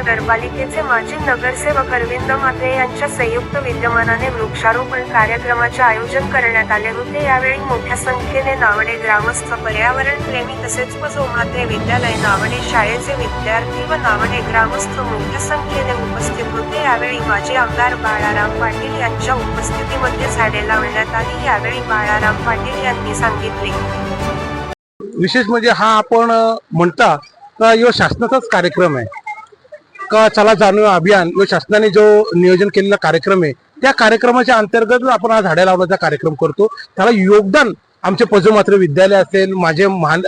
नगरपालिकेचे माजी नगरसेवक अरविंद म्हात्रे यांच्या संयुक्त विद्यमानाने वृक्षारोपण कार्यक्रमाचे आयोजन करण्यात आले होते. यावेळी मोठ्या संख्येने नावडे ग्रामस्थ पर्यावरण प्रेमी तसेच बसो म्हात्रे विद्यालय नावडे शाळेचे विद्यार्थी व नावडे ग्रामस्थ मोठ्या संख्येने उपस्थित होते. यावेळी माजी आमदार बाळाराम पाटील यांच्या उपस्थितीमध्ये झाडे लावण्यात आली. यावेळी बाळाराम पाटील यांनी सांगितले. विशेष म्हणजे हा आपण म्हणता का यो शासनाचाच कार्यक्रम आहे. का चला जाणूया अभियान. व शासनाने जो नियोजन केलेला कार्यक्रम आहे त्या कार्यक्रमाच्या अंतर्गत आपण हा झाडे लावण्याचा कार्यक्रम करतो. त्याला योगदान आमचे पजोमात्र विद्यालय असेल माझे महान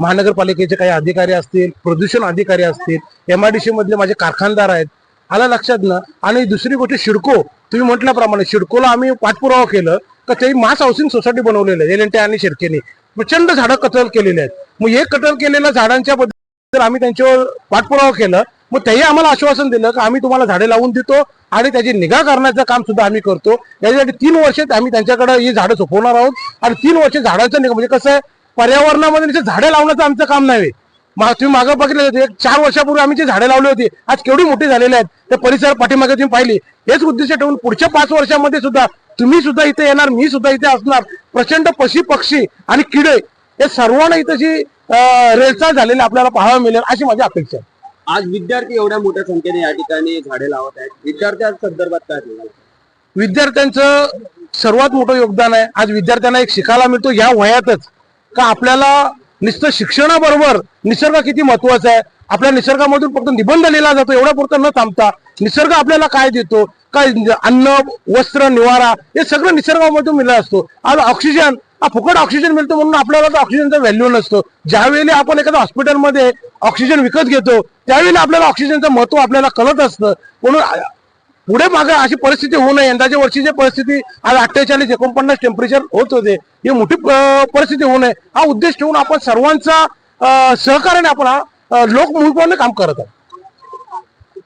महानगरपालिकेचे काही अधिकारी असतील प्रदूषण अधिकारी असतील एम आय डी सी मधले माझे कारखानदार आहेत आला लक्षात ना. आणि दुसरी गोष्ट शिडको. तुम्ही म्हटल्याप्रमाणे शिडकोला आम्ही पाठपुरावा केलं का ते मास हाऊसिंग सोसायटी बनवलेलं आहे एल एन टी आणि शिडकेने. प्रचंड झाडं कटल केलेली आहेत. मग हे कटल केलेल्या झाडांच्या बद्दल आम्ही त्यांच्यावर पाठपुरावा केलं. मग तेही आम्हाला आश्वासन दिलं की आम्ही तुम्हाला झाडे लावून देतो आणि त्याची निगा करण्याचं काम सुद्धा आम्ही करतो. याच्यासाठी तीन वर्ष आम्ही त्यांच्याकडे ही झाडं सोपवणार आहोत. आणि तीन वर्ष झाडांचं निगा म्हणजे कसं आहे पर्यावरणामध्ये झाडे लावण्याचं आमचं काम नाही तुम्ही मागं बघितलं होते एक चार वर्षापूर्वी आम्ही जे झाडे लावले होती आज केवढी मोठी झालेले आहेत ते परिसर पाठीमागे तुम्ही पाहिली. हेच उद्देश ठेवून पुढच्या पाच वर्षामध्ये सुद्धा तुम्ही सुद्धा इथे येणार मी सुद्धा इथे असणार. प्रचंड पशी पक्षी आणि किडे हे सर्वांना इथं रेलचाल झालेली आपल्याला पाहायला मिळेल अशी माझी अपेक्षा आहे. आज विद्यार्थी एवढ्या मोठ्या संख्येने या ठिकाणी झाडे लावत आहेत. विद्यार्थ्या संदर्भात काय सांगाल? विद्यार्थ्यांचं सर्वात मोठं योगदान आहे. आज विद्यार्थ्यांना एक शिकायला मिळतो. या वयातच का आपल्याला नुसतं शिक्षणाबरोबर निसर्ग किती महत्त्वाचा आहे? आपल्या निसर्गामधून फक्त निबंध लिहिला जातो. एवढा पुरतं न थांबता निसर्ग आपल्याला काय देतो? काय अन्न वस्त्र निवारा हे सगळं निसर्गामधून मिळत असतो आज ऑक्सिजन हा फुकट ऑक्सिजन मिळतो म्हणून आपल्याला तर ऑक्सिजनचा व्हॅल्यू नसतो. ज्यावेळी आपण एखाद्या हॉस्पिटलमध्ये ऑक्सिजन विकत घेतो त्यावेळी आपल्याला ऑक्सिजनचं महत्त्व आपल्याला कळत असतं. म्हणून पुढे मागे अशी परिस्थिती होऊ नये. यंदाच्या वर्षीची परिस्थिती आज अठ्ठेचाळीस एकोणपन्नास टेम्परेचर होत होते ही मोठी परिस्थिती होऊ नये. हा उद्देश ठेवून आपण सर्वांचा सहकार्याने आपण हा अं, लोकमुखपणे काम करत आहोत.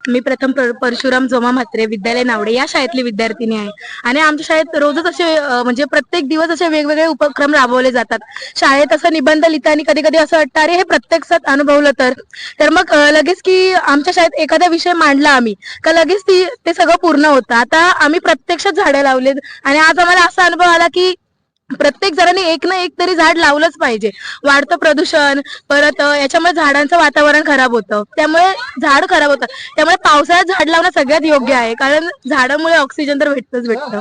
मी प्रथम परशुराम जोमा म्हात्रे विद्यालय नावडे या शाळेतली विद्यार्थिनी आहे. आणि आमच्या शाळेत रोजच असे म्हणजे प्रत्येक दिवस असे वेगवेगळे उपक्रम राबवले जातात. शाळेत असं निबंध लिहिता आणि कधी कधी असं वाटतं अरे हे प्रत्यक्षात अनुभवलं तर. तर मग लगेच की आमच्या शाळेत एखादा विषय मांडला आम्ही का लगेच ती ते सगळं पूर्ण होतं. आता आम्ही प्रत्यक्षात झाडं लावलेत आणि आज आम्हाला असा अनुभव आला की प्रत्येक जणांनी एक ना एक तरी झाड लावलंच पाहिजे. वाढतं प्रदूषण परत याच्यामुळे झाडांचं वातावरण खराब होतं. त्यामुळे झाड खराब होतं. त्यामुळे पावसाळ्यात झाड लावणं सगळ्यात योग्य आहे. कारण झाडामुळे ऑक्सिजन तर भेटतच भेटतं.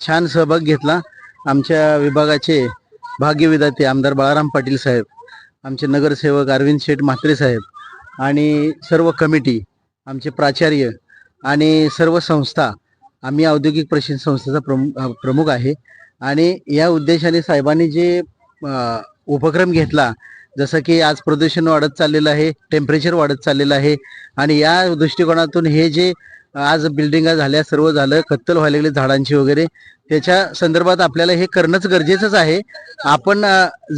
छान सहभाग घेतला. आमच्या विभागाचे भाग्यविधाते आमदार बाळाराम पाटील साहेब आमचे नगरसेवक अरविंद शेठ म्हात्रे साहेब आणि सर्व कमिटी आमचे प्राचार्य आणि सर्व संस्था आम्ही औद्योगिक प्रशिक्षण संस्थेचा प्रमुख प्रमुख आहे. आणि या उद्देशाने साहेबांनी जे उपक्रम घेतला जसं की आज प्रदूषण वाढत चाललेलं आहे टेम्परेचर वाढत चाललेलं आहे आणि या दृष्टिकोनातून हे जे आज बिल्डिंगा झाल्या सर्व झालं कत्तल व्हायला लागले झाडांची वगैरे त्याच्या संदर्भात आपल्याला हे करणंच गरजेचंच आहे. आपण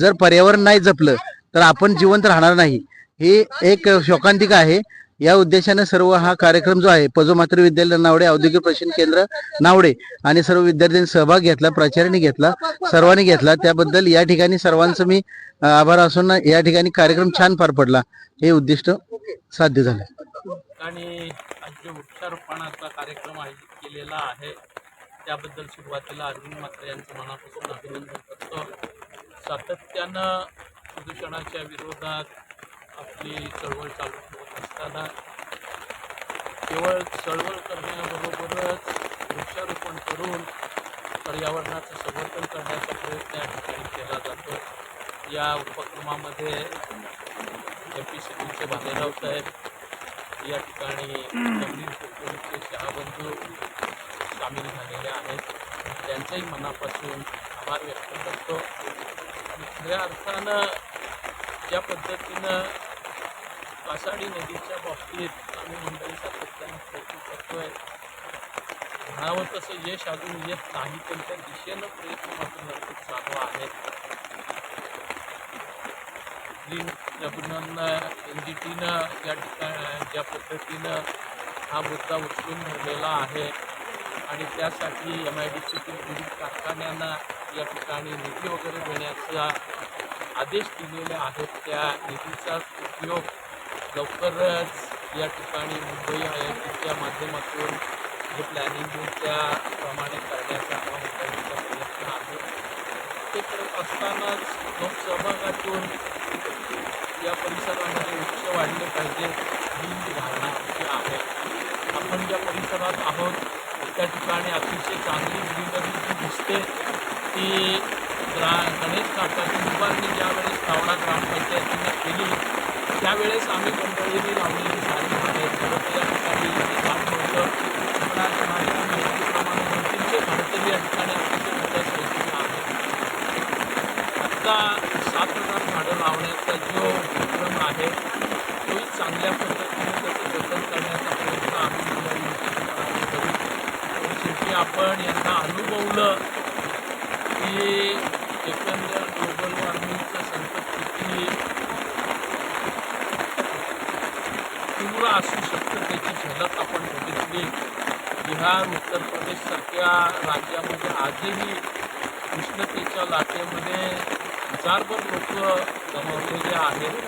जर पर्यावरण नाही जपलं तर आपण जिवंत राहणार नाही. ही एक शोकांतिका आहे. या उद्देशाने सर्व हा कार्यक्रम जो आहे पजो पजोमात्र विद्यालय नावडे औद्योगिक प्रशिक्षण केंद्र नावडे आणि सर्व विद्यार्थ्यांनी सहभाग घेतला प्राचार्यांनी घेतला सर्वांनी घेतला. त्याबद्दल या ठिकाणी सर्वांचं मी आभार असून या ठिकाणी कार्यक्रम छान पार पडला. हे उद्दिष्ट साध्य झालं. आणि वृक्षारोपणाचा कार्यक्रम आयोजित केलेला आहे त्याबद्दल सुरुवातीला अरविंद मात्रे यांचं मनापासून अभिनंदन करतो. सातत्यानं प्रदूषणाच्या विरोधात आपली चळवळ चालू ठेवत असताना केवळ चळवळ करण्याबरोबरच वृक्षारोपण करून पर्यावरणाचं संवर्धन करण्याचा प्रयत्न या ठिकाणी केला जातो. या उपक्रमामध्ये एम पी सी बीचे भालेराव साहेब या ठिकाणी जमीन शहाबंधू सामील झालेले आहेत. त्यांच्याही मनापासून आभार व्यक्त करतो. आणि खऱ्या अर्थानं ज्या पद्धतीनं कासाडी नदीच्या बाबतीत आम्ही मंडळी सातत्यानं प्रयत्न करतोय. म्हणावं तसं यश अजून येत नाही पण त्या दिशेनं प्रयत्न मात्र नक्कीच चालू आहेत. ग्रीन एन जी टीनं या ठिकाणी ज्या पद्धतीनं हा मुद्दा उचलून धरलेला आहे आणि त्यासाठी एम आय डी सीतील विविध कारखान्यांना या ठिकाणी निधी वगैरे देण्याचा आदेश दिलेले आहेत. त्या निधीचा उपयोग लवकरच या ठिकाणी मुंबई आय आय टीच्या माध्यमातून जे प्लॅनिंग त्याप्रमाणे करण्याचा हा प्रयत्न आहे. ते करत असतानाच लोकसहभागातून या परिसरामध्ये वृक्ष वाढले पाहिजे ही धारणा आमची आहे. आपण ज्या परिसरात आहोत त्या ठिकाणी अतिशय चांगली ग्रीनरी जी दिसते ती ग्रा गणेश काकाची उभारणी ज्यावेळेस तावडा ग्रामपंचायतीनं केली त्यावेळेस आम्ही मंडळीने लावलेली झाडी झाडे खरं तर या ठिकाणी इतकी झाड नव्हतं पण आज माझ्या माहितीप्रमाणे दोन तीनशे झाडं तरी या ठिकाणी अतिशय मोठ्या संख्येनं आता सात हजार झाडं लावण्याचा जो उपक्रम आहे तोही चांगल्या पद्धतीने त्याचं जतन करण्याचा प्रयत्न आम्ही करू. शेवटी आपण यांना अनुभवलं की एकंदर ग्लोबल वॉर्मिंगचं संकट किती तीव्र असू शकतं त्याची झलक आपण बघितली. बिहार उत्तर प्रदेशसारख्या राज्यामध्ये आजही उष्णतेच्या लाटेमध्ये हजारभर लोक गमावलेले आहेत.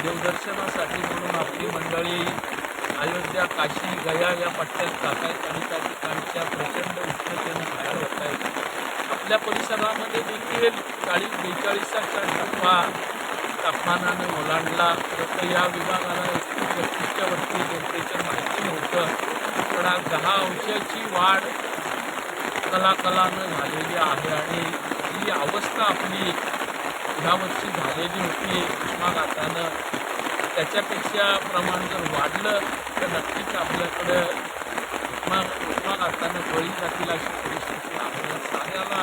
देवदर्शनासाठी म्हणून आपली मंडळी अयोध्या काशी गया या पट्ट्यात जात आहेत आणि त्या ठिकाणच्या प्रचंड उष्णतेने बाहेर होत आहेत आपल्या परिसरामध्ये देखील चाळीस बेचाळीसाच्या टप्पा तापमानाने ओलांडला. तर या विभागाला एकतीस बत्तीसच्या वरती टेम्परेचर माहिती नव्हतं. पण आज दहा अंशाची वाढ कलाकलानं झालेली आहे आणि ही अवस्था आपली ह्यावर्षी झालेली होती उष्माघातानं. त्याच्यापेक्षा प्रमाण जर वाढलं तर नक्कीच आपल्याकडं उष्मा उष्माघातानं बळी जातील अशी परिस्थिती आपल्या साऱ्याला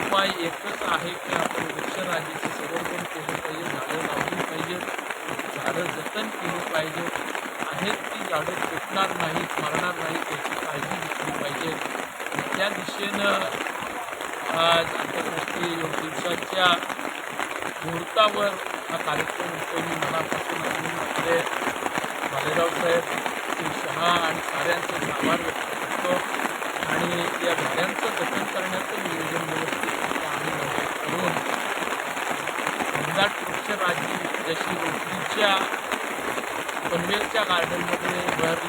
उपाय एकच आहे की आपण वृक्षराजीचे संवर्धन केलं पाहिजे झाडं लावली पाहिजे झाडं जतन केली पाहिजे आहेत ती झाडं तुटणार नाहीत मरणार नाहीत याची काळजी घेतली पाहिजे. त्या दिशेनं आज आंतरराष्ट्रीय योग दिवसाच्या मुहूर्तावर हा कार्यक्रम होतो मी मनापासून अभिनंदन आपले भालेराव साहेब श्री शहा आणि साऱ्यांचे आभार व्यक्त करतो. आणि या झाडांचं जतन करण्याचं नियोजन व्यवस्थित आम्ही करून घनदाट वृक्षराजी जशी रोटरीच्या पनवेलच्या गार्डनमध्ये भर